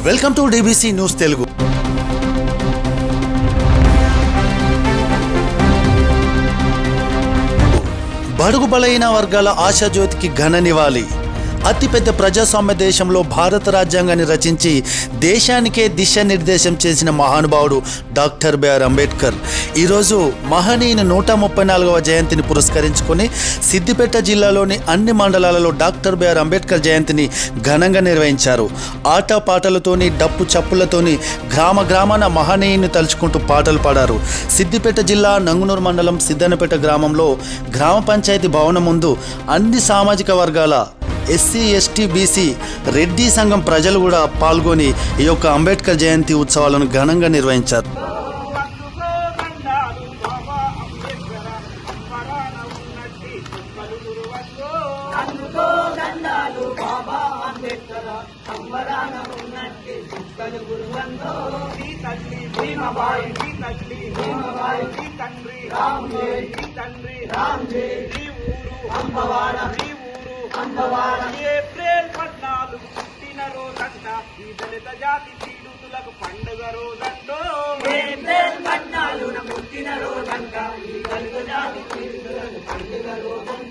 Welcome to DBC news Telugu. బడుగు బలైన వర్గాల ఆశాజ్యోతికి ఘన నివాళి. అతిపెద్ద ప్రజాస్వామ్య దేశంలో భారత రాజ్యాంగాన్ని రచించి దేశానికే దిశానిర్దేశం చేసిన మహానుభావుడు డాక్టర్ బిఆర్ అంబేద్కర్. ఈరోజు మహనీయుని నూట ముప్పై నాలుగవ జయంతిని పురస్కరించుకొని సిద్దిపేట జిల్లాలోని అన్ని మండలాలలో డాక్టర్ బిఆర్ అంబేద్కర్ జయంతిని ఘనంగా నిర్వహించారు. ఆట పాటలతోని డప్పు చప్పులతోని గ్రామ గ్రామాన మహనీయుని తలుచుకుంటూ పాటలు పాడారు. సిద్దిపేట జిల్లా నంగునూరు మండలం సిద్దనపేట గ్రామంలో గ్రామ పంచాయతీ భవనం ముందు అన్ని సామాజిక వర్గాల ఎస్సీ ఎస్టీ బీసీ రెడ్డి సంఘం ప్రజలు కూడా పాల్గొని ఈ యొక్క అంబేద్కర్ జయంతి ఉత్సవాలను ఘనంగా నిర్వహించారు తండ్రి రామ్జే తండ్రి రామ్జే నీ ఏప్రిల్ పద్నాలుగు పుట్టిన రోజంట ఈ దళిత జాతి పీడితులకు పండుగ రోజంటో. ఏప్రిల్ పద్నాలుగున పుట్టిన రోజంట ఈ దళిత జాతి పీడితులకు పండుగ రోజంట.